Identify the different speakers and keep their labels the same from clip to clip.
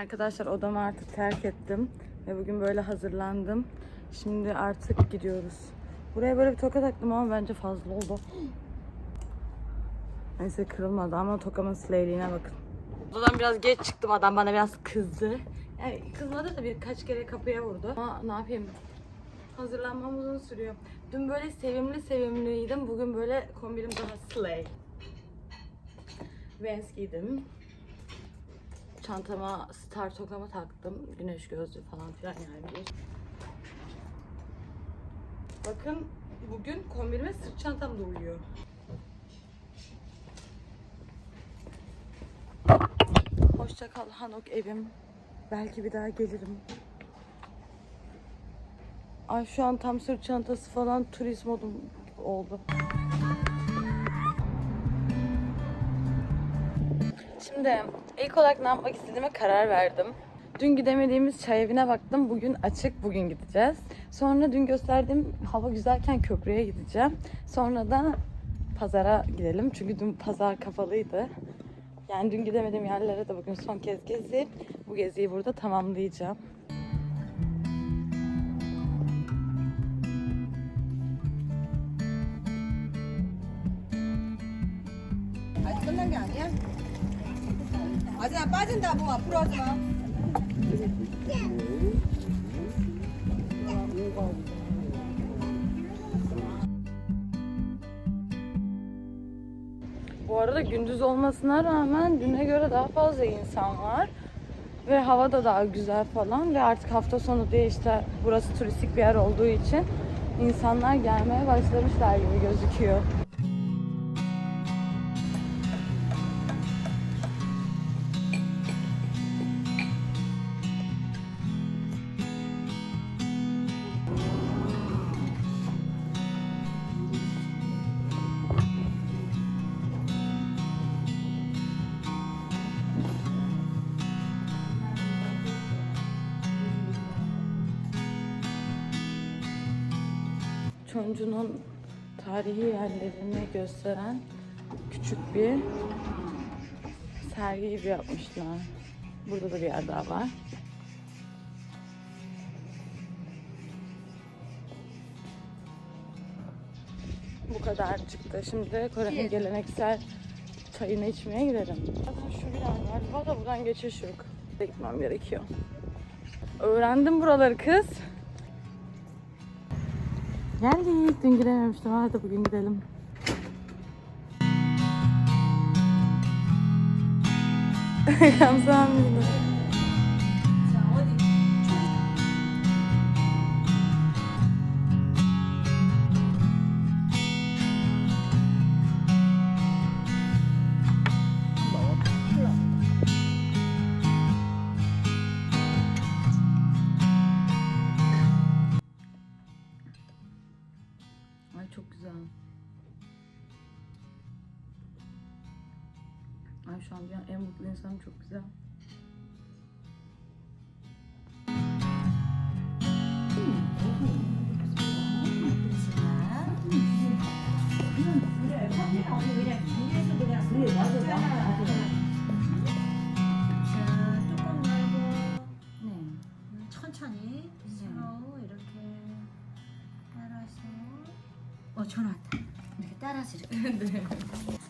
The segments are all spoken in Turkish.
Speaker 1: Arkadaşlar odamı artık terk ettim ve bugün böyle hazırlandım. Şimdi artık gidiyoruz. Buraya böyle bir toka taktım ama bence fazla oldu. Neyse kırılmadı ama tokamın slayliğine bakın. Odadan biraz geç çıktım adam bana biraz kızdı. Yani kızmadı da birkaç kere kapıya vurdu. Ama ne yapayım? Hazırlanmam uzun sürüyor. Dün böyle sevimli sevimliydim. Bugün böyle kombinim daha slay. Vans giydim. Çantama star tokamı taktım. Güneş gözlüğü falan filan yani. Bakın bugün kombinime sırt çantam da uyuyor. Hoşça kal Hanok evim. Belki bir daha gelirim. Ay şu an tam sırt çantası falan turist modum oldu. Şimdi ilk olarak ne yapmak istediğime karar verdim. Dün gidemediğimiz çay evine baktım. Bugün açık, bugün gideceğiz. Sonra dün gösterdiğim hava güzelken köprüye gideceğim. Sonra da pazara gidelim. Çünkü dün pazar kafalıydı. Yani dün gidemediğim yerlere de bugün son kez gezip bu geziyi burada tamamlayacağım.
Speaker 2: 아직 안 빠진다. 몸 앞으로 하지 마.
Speaker 1: Bu arada gündüz olmasına rağmen düne göre daha fazla insan var. Ve hava da daha güzel falan ve artık hafta sonu diye işte burası turistik bir yer olduğu için insanlar gelmeye başlamışlar gibi gözüküyor. Çoncu'nun tarihi yerlerini gösteren küçük bir sergi gibi yapmışlar. Burada da bir yer daha var. Bu kadar çıktı. Şimdi Kore'nin geleneksel çayını içmeye gidelim. Zaten şu bir yer var. Valla buradan geçiş yok. Gitmem gerekiyor. Öğrendim buraları kız. Geldik. Dün gidememiştim. Hadi bugün gidelim. 감사 Ay şu an dünyanın en mutlu insanım çok güzel.
Speaker 3: 천천히 슬로우 이렇게 따라서 어 전화 왔다 이렇게 따라서 이렇게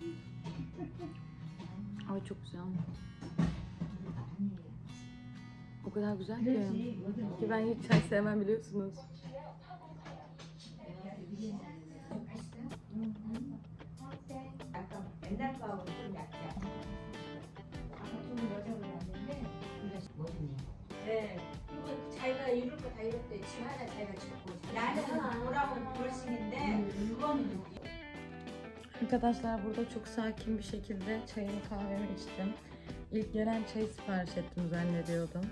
Speaker 1: Ay çok güzel.
Speaker 4: 많이
Speaker 1: O kadar güzel ki.
Speaker 4: 그렇지. 뭐든
Speaker 1: Ki ben hiç çay sevmem biliyorsunuz.
Speaker 2: 약간 옛날 거하고 좀 약해.
Speaker 4: 아까 좀 여쭤보았는데 뭐든지.
Speaker 2: 네. 그리고 자기가 이럴 거 다 이럴 때 집 하나 자기가 짓고. 나는 보라고 돌싱인데 그거는
Speaker 1: Arkadaşlar burada çok sakin bir şekilde çayımı kahvemi içtim. İlk gelen çayı sipariş ettim zannediyordum.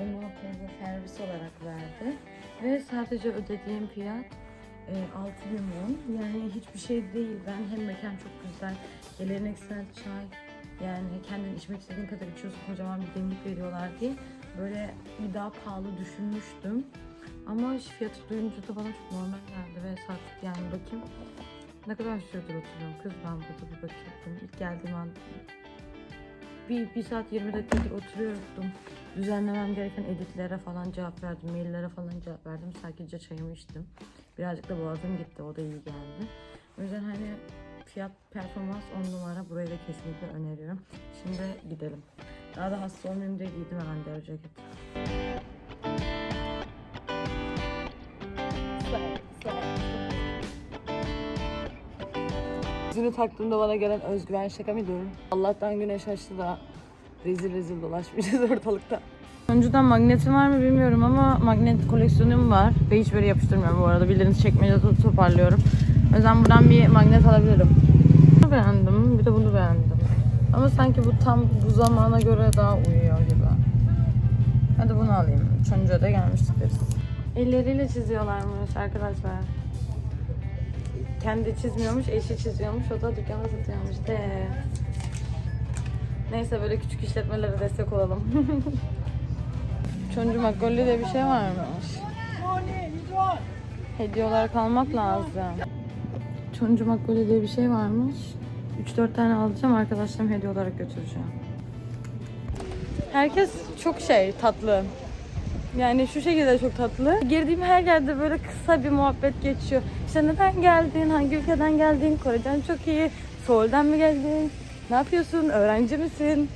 Speaker 1: Onu teyze servis olarak verdi. Ve sadece ödediğim fiyat e, 6 limon. Yani hiçbir şey değil. Ben hem mekan çok güzel, geleneksel çay. Yani kendin içmek istediğin kadar içiyorsun. Kocaman bir demlik veriyorlar diye. Böyle bir daha pahalı düşünmüştüm. Ama fiyatı duyunca da bana çok normal geldi ve saat yani bakayım ne kadar süredir oturuyorum kız ben burada bir bakıyordum. İlk geldiğim an bir, bir saat 20 dakikadır oturuyordum. Düzenlemem gereken editlere falan cevap verdim, maillere falan cevap verdim. Sadece çayımı içtim. Birazcık da boğazım gitti, o da iyi geldi. O yüzden hani fiyat performans 10 numara burayı da kesinlikle öneriyorum. Şimdi gidelim. Daha da hasta olmayayım diye giydim hemen deri ceket. Yüzünü taktığımda bana gelen özgüven şaka mı diyorum? Allah'tan güneş açtı da rezil rezil dolaşmayacağız ortalıkta. Önceden magnetim var mı bilmiyorum ama magnet koleksiyonum var ve hiç böyle yapıştırmıyorum bu arada. Bildiğiniz çekmecede to- toparlıyorum. O yüzden buradan bir magnet alabilirim. Bunu beğendim, bir de bunu beğendim. Ama sanki bu tam bu zamana göre daha uyuyor gibi. Hadi bunu alayım. Da gelmiştik biz. Elleriyle çiziyorlarmış arkadaşlar. Kendi çizmiyormuş, eşi çiziyormuş. O da dükkana satıyormuş de. Neyse böyle küçük işletmelere destek olalım. Çoncuk Makgolli de bir şey varmış. Hediye olarak almak lazım. Çoncuk Makgolli diye bir şey varmış. 3-4 tane alacağım arkadaşlarım hediye olarak götüreceğim. Herkes çok şey tatlı. Yani şu şekilde çok tatlı. Girdiğim her yerde böyle kısa bir muhabbet geçiyor. İşte neden geldin, hangi ülkeden geldin, Kore'den çok iyi, Seul'den mi geldin, ne yapıyorsun, öğrenci misin,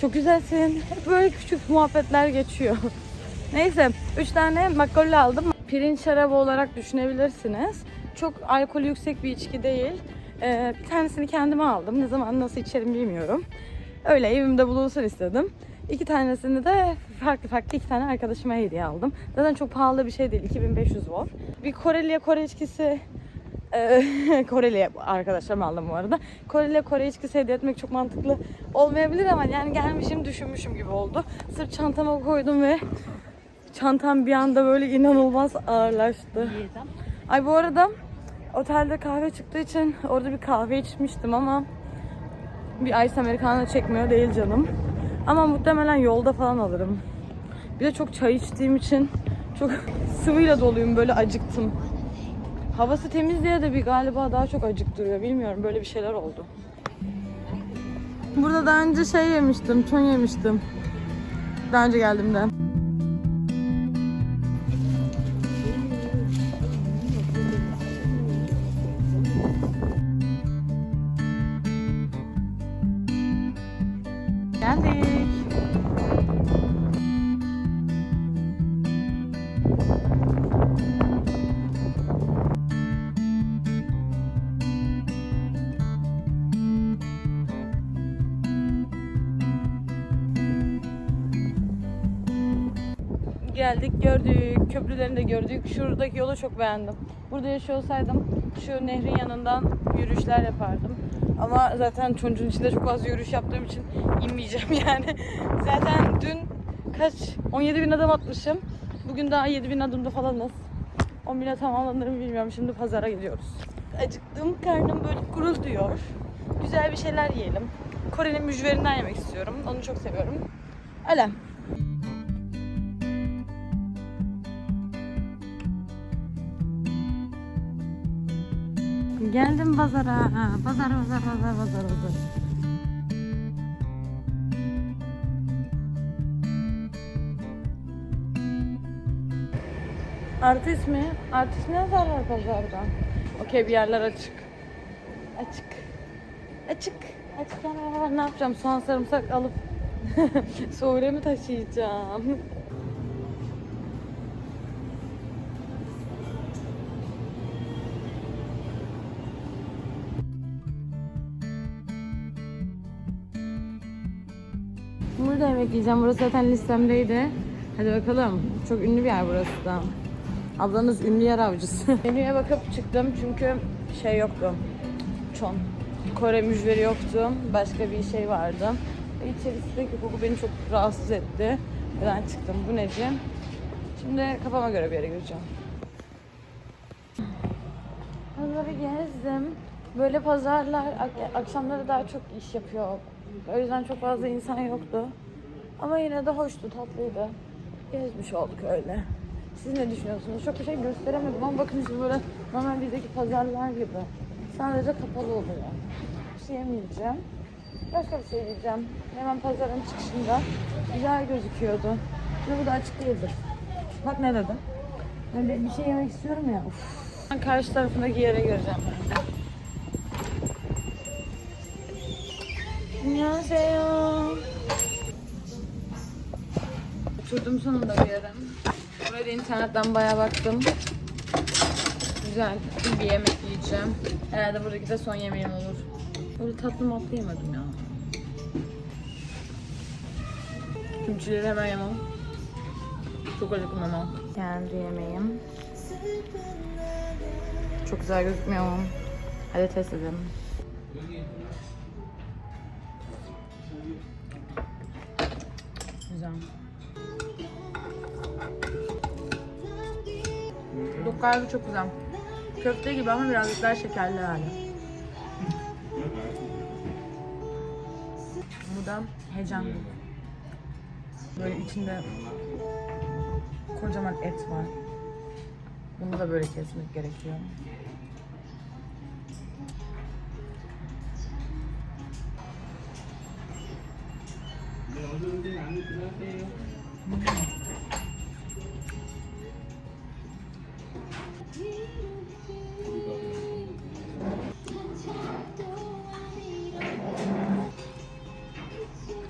Speaker 1: çok güzelsin. Hep böyle küçük muhabbetler geçiyor. Neyse, 3 tane makrolle aldım. Pirinç şarabı olarak düşünebilirsiniz. Çok alkolü yüksek bir içki değil. Ee, bir tanesini kendime aldım. Ne zaman nasıl içerim bilmiyorum. Öyle evimde bulunsun istedim. İki tanesini de farklı farklı iki tane arkadaşıma hediye aldım. Zaten çok pahalı bir şey değil. 2500 won. Bir Koreli'ye Kore içkisi e, Koreli'ye arkadaşlarım aldım bu arada. Koreli'ye Kore içkisi hediye etmek çok mantıklı olmayabilir ama yani gelmişim düşünmüşüm gibi oldu. Sırt çantama koydum ve çantam bir anda böyle inanılmaz ağırlaştı. Ay bu arada otelde kahve çıktığı için orada bir kahve içmiştim ama bir ice americano çekmiyor değil canım. Ama muhtemelen yolda falan alırım. Bir de çok çay içtiğim için çok sıvıyla doluyum böyle acıktım. Havası temiz diye de bir galiba daha çok acıktırıyor. Bilmiyorum böyle bir şeyler oldu. Burada daha önce şey yemiştim, çön yemiştim. Daha önce geldiğimde. Geldik gördük. Köprülerini de gördük. Şuradaki yolu çok beğendim. Burada yaşıyor şu nehrin yanından yürüyüşler yapardım. Ama zaten çocuğun içinde çok az yürüyüş yaptığım için inmeyeceğim yani. Zaten dün kaç 17 bin adım atmışım. Bugün daha 7 bin adımda falanız. 10 bine tamamlanır mı bilmiyorum. Şimdi pazara gidiyoruz. Acıktım. Karnım böyle gurulduyor. Güzel bir şeyler yiyelim. Kore'nin mücverinden yemek istiyorum. Onu çok seviyorum. Öyle. Geldim pazara. Pazar, pazar, pazar, pazar, pazar. Artist mi? Artist ne yazarlar pazarda? Okey bir yerler açık. Açık. Açık. Açık yerler var. Ne yapacağım? Soğan sarımsak alıp Soğure mi taşıyacağım? Yiyeceğim. Burası zaten listemdeydi. Hadi bakalım. Çok ünlü bir yer burası da. Ablanız ünlü yer avcısı. Menüye bakıp çıktım çünkü şey yoktu. Çon. Kore mücveri yoktu. Başka bir şey vardı. İçerisindeki koku beni çok rahatsız etti. Ben çıktım. Bu neci? Şimdi kafama göre bir yere gireceğim. Pazarı gezdim. Böyle pazarlar ak- akşamları daha çok iş yapıyor. O yüzden çok fazla insan yoktu. Ama yine de hoştu, tatlıydı. Gezmiş olduk öyle. Siz ne düşünüyorsunuz? Çok bir şey gösteremedim ama bakın şimdi böyle normal bizdeki pazarlar gibi. Sadece kapalı oluyor. Bir şey yemeyeceğim. Başka bir şey diyeceğim. Hemen pazarın çıkışında güzel gözüküyordu. Şimdi bu da açık değildir. Bak ne dedim? Ben bir- şey yemek istiyorum ya. Uf. Ben karşı tarafındaki yere göreceğim ben de. Annyeonghaseyo. Oturdum sonunda bir yere. Buraya da internetten bayağı baktım. Güzel bir yemek yiyeceğim. Herhalde buradaki de son yemeğim olur. Böyle tatlı matlı yemedim ya. Kimçileri hemen yemem. Çok acıktım ama. Kendi yemeğim. Çok güzel gözükmüyor ama. Hadi test edelim. Güzel. Dok kalbi çok güzel. Köfte gibi ama birazcık daha şekerli hali. Bu da hecan. Böyle içinde kocaman et var. Bunu da böyle kesmek gerekiyor.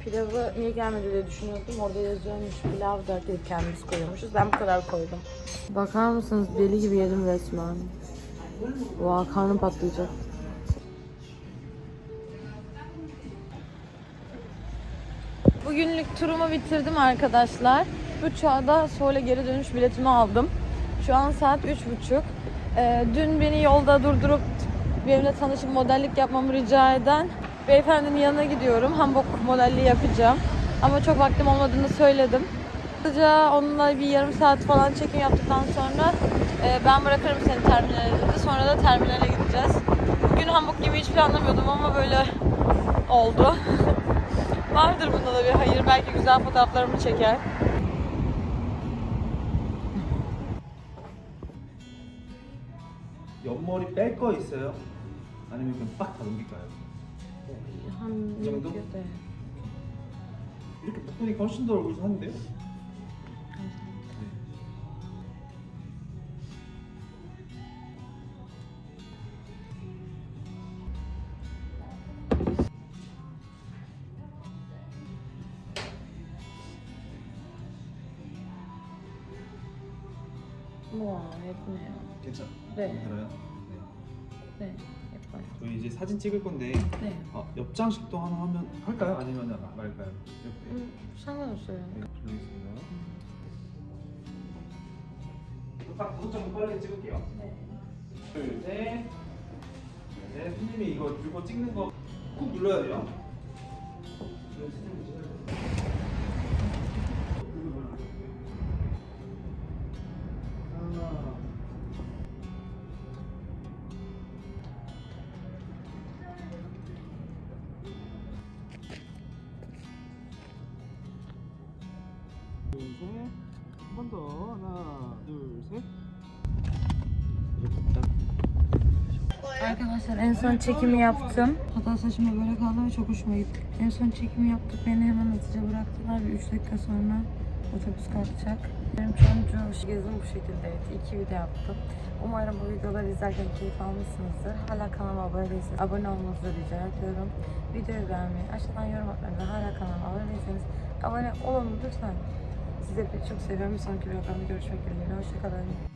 Speaker 1: Pilavı niye gelmedi diye düşünüyordum. Orada yazıyormuş pilav da gelirken biz koyuyormuşuz. Ben bu kadar koydum. Bakar mısınız? Deli gibi yedim resmen. Vay karnım patlayacak. Turumu bitirdim arkadaşlar. Uçağda Seul'e geri dönüş biletimi aldım. Şu an saat üç buçuk. Ee, dün beni yolda durdurup benimle tanışıp modellik yapmamı rica eden beyefendinin yanına gidiyorum. Hanbok modelliği yapacağım. Ama çok vaktim olmadığını söyledim. Hızlıca onunla bir yarım saat falan çekim yaptıktan sonra e, ben bırakırım seni terminale dedi. Sonra da terminale gideceğiz. Bugün Hamburg gibi hiç planlamıyordum ama böyle oldu. Vardır bunda da bir hayır. Belki güzel fotoğraflarımı çeker.
Speaker 5: 옆머리 뺄 거 있어요? 아니면 그냥 빡 다 넘길까요?
Speaker 1: 한
Speaker 5: 이 정도?
Speaker 1: 네.
Speaker 5: 이렇게 바꾸니까 훨씬 더 얼굴 사는데요?
Speaker 1: 우와 예쁘네요.
Speaker 5: 괜찮?
Speaker 1: 네.
Speaker 5: 네.
Speaker 1: 네 예뻐요.
Speaker 5: 저희 이제 사진 찍을 건데
Speaker 1: 네.
Speaker 5: 아, 옆장 식도 하나 하면 할까요? 아니면 말까요? 이렇게
Speaker 1: 음, 상관없어요.
Speaker 5: 네, 들어있습니다. 딱 다섯 장 빨리 찍을게요.
Speaker 1: 네.
Speaker 5: 둘, 셋. 네, 손님이 이거 들고 찍는 거 꾹 눌러야 돼요.
Speaker 1: Arkadaşlar en son çekimi yaptım. Hatta saçıma böyle kaldı ve çok hoşuma gitti. En son çekimi yaptık. Beni hemen hızlıca bıraktılar ve 3 dakika sonra otobüs kalkacak. Benim sonucu gezim bu şekildeydi. İki video yaptım. Umarım bu videoları izlerken keyif almışsınızdır. Hala kanalıma abone değilseniz abone olmanızı rica ediyorum. Videoyu beğenmeyi, aşağıdan yorum atmayı ve hala kanalıma abone değilseniz abone olun lütfen. Sizi çok seviyorum. Bir sonraki videoda görüşmek dileğiyle. Hoşçakalın.